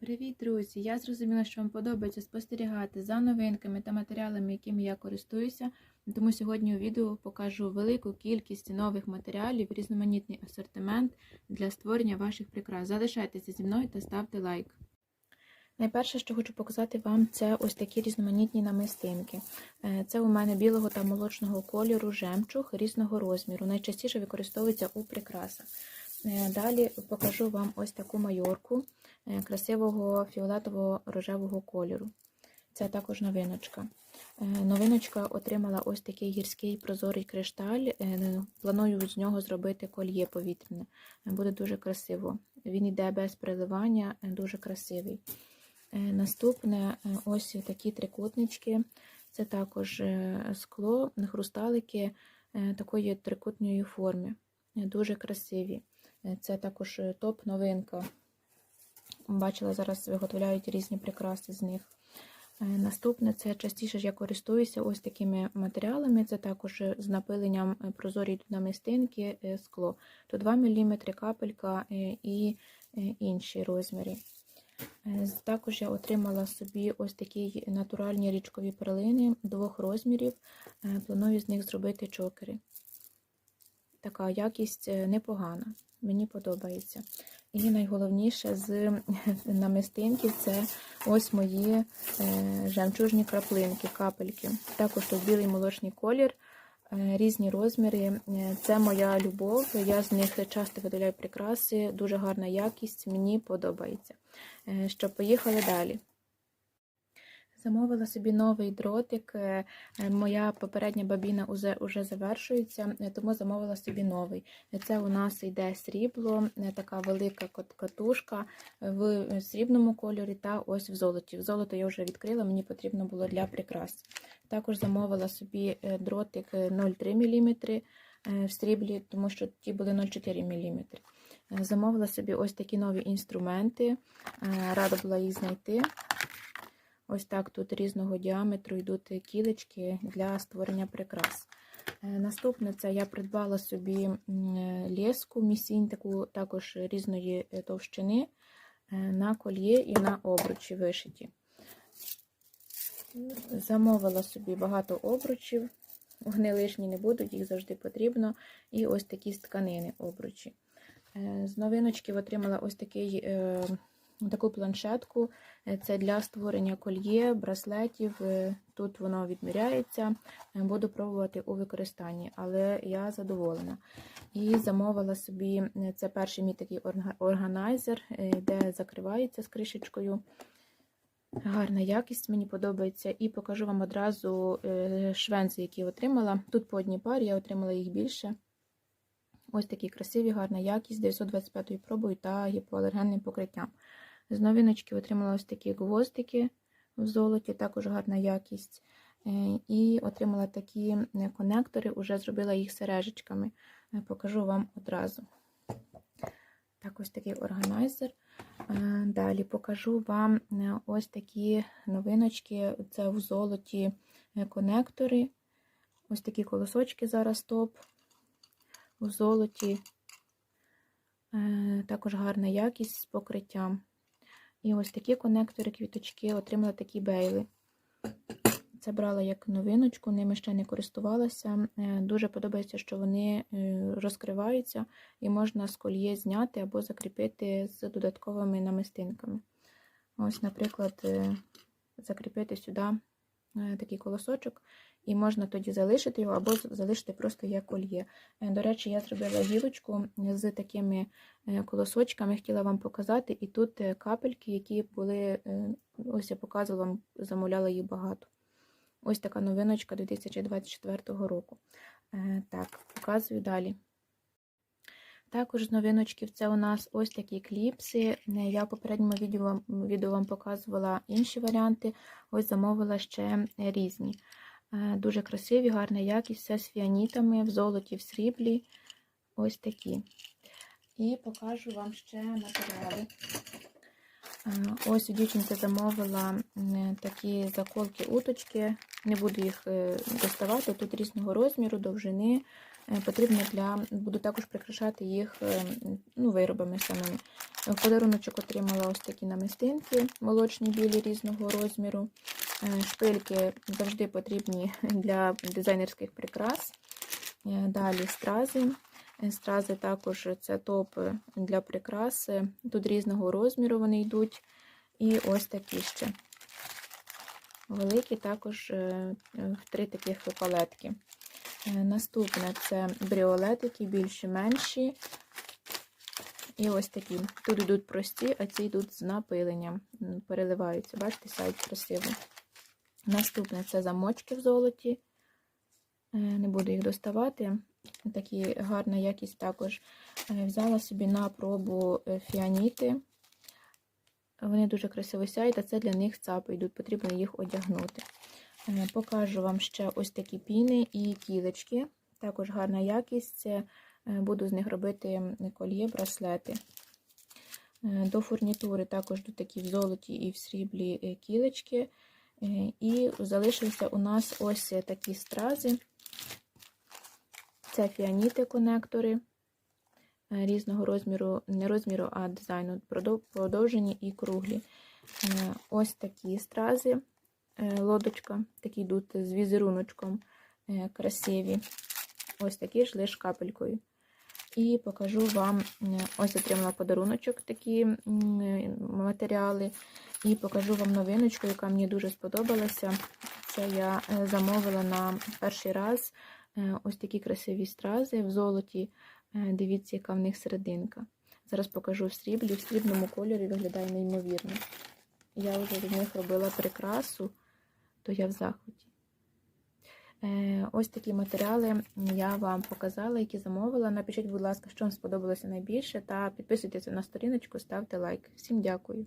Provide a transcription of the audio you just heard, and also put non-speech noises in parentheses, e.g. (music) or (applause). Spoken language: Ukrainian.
Привіт, друзі! Я зрозуміла, що вам подобається спостерігати за новинками та матеріалами, якими я користуюся. Тому сьогодні у відео покажу велику кількість нових матеріалів, різноманітний асортимент для створення ваших прикрас. Залишайтеся зі мною та ставте лайк. Найперше, що хочу показати вам, це ось такі різноманітні намистинки. Е, Це у мене білого та молочного кольору жемчуг різного розміру. Найчастіше використовується у прикрасах. Е, Далі покажу вам ось таку майорку е, красивого фіолетового рожевого кольору. Це також новиночка. Е, Новиночка отримала ось такий гірський прозорий кришталь. Планую з нього зробити кольє повітряне. Буде дуже красиво. Він йде без приливання, дуже красивий. Наступне ось такі трикутнички. Це також скло, хрусталики такої трикутної форми. Дуже красиві. Е, Це також е, топ-новинка. Бачила, зараз виготовляють різні прикраси з них. Е, Наступне це частіше ж я користуюся ось такими матеріалами. Це також з напиленням прозорі намистинки скло. То 2 мм капелька і інші розміри. Також я отримала собі ось такі натуральні річкові перлини двох розмірів. Планую з них зробити чокери. Така якість е, непогана, мені подобається. І найголовніше з (laughs) намистинки це ось мої е, жемчужні краплинки, капельки. Також тут білий молочний колір, е, різні розміри. Це моя любов. Я з них часто видаляю прикраси, дуже гарна якість, мені подобається. Що поїхали далі. Замовила собі новий дротик. е, е, Моя попередня бабіна уже, уже завершується, е, тому замовила собі новий. Це у нас йде срібло, така велика катушка в срібному кольорі та ось в золоті. В золото я вже відкрила, мені потрібно було для прикрас. Також замовила собі дротик е, 0,3 мм в сріблі, тому що ті були 0,4 мм. Замовила собі ось такі нові інструменти. Рада була їх знайти. Ось так тут різного діаметру йдуть кілечки для створення прикрас. Е, Наступне це я придбала собі леску місінь, таку також різної е, товщини е, на кольє і на обручі вишиті. Замовила собі багато обручів, вони лишні не будуть, їх завжди потрібно. І ось такі з тканини обручі. З новиночки отримала ось такий, таку планшетку. Е, Це для створення кольє, браслетів. Е, Тут воно відміряється. Е, Буду пробувати у використанні, але я задоволена. І замовила собі це перший мій такий органайзер, де закривається з кришечкою. Гарна якість, мені подобається. І покажу вам одразу швенці, які отримала. Тут по одній парі, я отримала їх більше. Ось такі красиві, гарна якість 925 пробою та гіпоалергенним покриттям. З новиночки отримала ось такі гвоздики в золоті, також гарна якість. Е, І отримала такі е, конектори, уже зробила їх сережечками. Е, Покажу вам одразу. Так, ось такий органайзер. Далі покажу вам ось такі новиночки. Це в золоті конектори. Ось такі колосочки зараз топ у золоті. Також гарна якість з покриттям. І ось такі конектори, квіточки, отримала такі бейли. Це брала як новиночку, ними ще не користувалася. Е, Дуже подобається, що вони е, розкриваються і можна з кольє зняти або закріпити з додатковими намистинками. Ось, наприклад, е, закріпити сюди такий колосочок, і можна тоді залишити його, або залишити просто як кольє. Е, До речі, я зробила гілочку з такими е, колосочками, хотіла вам показати. І тут е, капельки, які були, ось я показувала вам, замовляла їх багато. Ось така новиночка 2024 року. Так, показую далі. Також з новиночків це у нас ось такі кліпси. Я в попередньому відео вам, відео вам показувала інші варіанти. Ось замовила ще різні. Е, Дуже красиві, гарна якість, все з фіанітами, в золоті, в сріблі. Ось такі. І покажу вам ще матеріали. Е, Ось у дівчинки замовила такі заколки уточки. Не буду їх е, доставати. Тут різного розміру, довжини. Потрібно для буду також прикрашати їх ну, виробами самими. Подаруночок отримала ось такі намистинки, молочні білі різного розміру. Е, Шпильки завжди потрібні для дизайнерських прикрас. Е, Далі стрази. Е, Стрази також це топ для прикраси. Тут різного розміру вони йдуть. І ось такі ще. Великі також е, три таких палетки. Наступне це бріолетики, більші, менші. І ось такі. Тут йдуть прості, а ці йдуть з напиленням. Переливаються. Бачите, сайт красиво. Наступне це замочки в золоті. Е, Не буду їх доставати. Такі гарна якість також. Е, Взяла собі на пробу е, фіаніти. Вони дуже красиво сяють, а це для них цапи йдуть, потрібно їх одягнути. Покажу вам ще ось такі піни і кілечки. Також гарна якість. Буду з них робити кольє, браслети. До фурнітури також до такі в золоті і в сріблі кілечки. Е, І залишилися у нас ось такі стрази. Це фіаніти конектори е, різного розміру, не розміру, а дизайну, продовжені і круглі. Е, Ось такі стрази, лодочка, такі йдуть з візеруночком красиві. Ось такі ж лиш капелькою. І покажу вам, ось отримала подаруночок такі матеріали. І покажу вам новиночку, яка мені дуже сподобалася. Це я е, замовила на перший раз е, ось такі красиві стрази в золоті. Е, Дивіться, яка в них серединка. Зараз покажу в сріблі. В срібному кольорі виглядає неймовірно. Я вже від них робила прикрасу, то я в захваті. Ось такі матеріали я вам показала, які замовила. Напишіть, будь ласка, що вам сподобалося найбільше, та підписуйтесь на сторіночку, ставте лайк. Всім дякую.